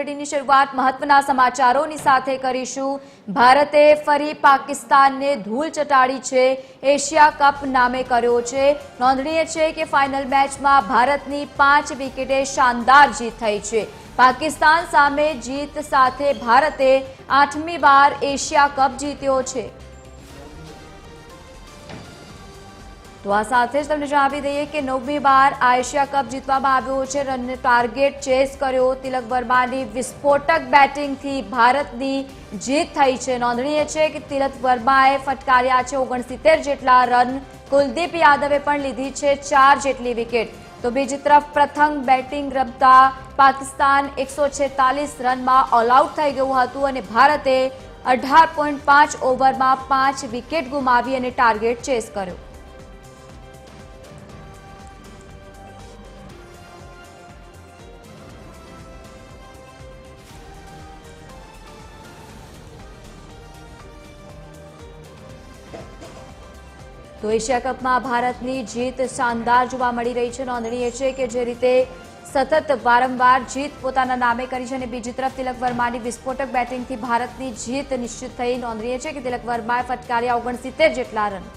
બુલેટિનની શરૂઆત મહત્વના સમાચારોની સાથે કરીશું. ભારતે ફરી પાકિસ્તાનને ધૂળ ચટાડી છે. એશિયા કપ નામે કર્યો છે. નોંધનીય છે કે ફાઇનલ મેચમાં ભારતની પાંચ વિકેટે શાનદાર જીત થઈ છે. પાકિસ્તાન સામે જીત સાથે ભારતે આઠમી વાર એશિયા કપ જીત્યો છે. તો આ સાથે જ તમને જણાવી દઈએ કે નવમી બાર આ એશિયા કપ જીતવામાં આવ્યો છે. રનને ટાર્ગેટ ચેસ કર્યો તિલક વર્માની વિસ્ફોટક બેટિંગથી ભારતની જીત થઈ છે. નોંધનીય છે કે તિલક વર્માએ ફટકાર્યા છે ઓગણસિત્તેર જેટલા રન. કુલદીપ યાદવે પણ લીધી છે ચાર જેટલી વિકેટ. તો બીજી તરફ પ્રથમ બેટિંગ રમતા પાકિસ્તાન એકસો રનમાં ઓલ આઉટ થઈ ગયું હતું અને ભારતે અઢાર પોઈન્ટ પાંચ ઓવરમાં પાંચ વિકેટ ગુમાવી અને ટાર્ગેટ ચેસ કર્યો. તો એશિયા કપમાં ભારતની જીત શાનદાર જોવા મળી રહી છે. નોંધનીય છે કે જે રીતે સતત વારંવાર જીત પોતાના નામે કરી છે અને બીજી તરફ તિલક વર્માની વિસ્ફોટક બેટિંગથી ભારતની જીત નિશ્ચિત થઈ. નોંધનીય છે કે તિલક વર્માએ ફટકાર્યા ઓગણસિત્તેર જેટલા રન.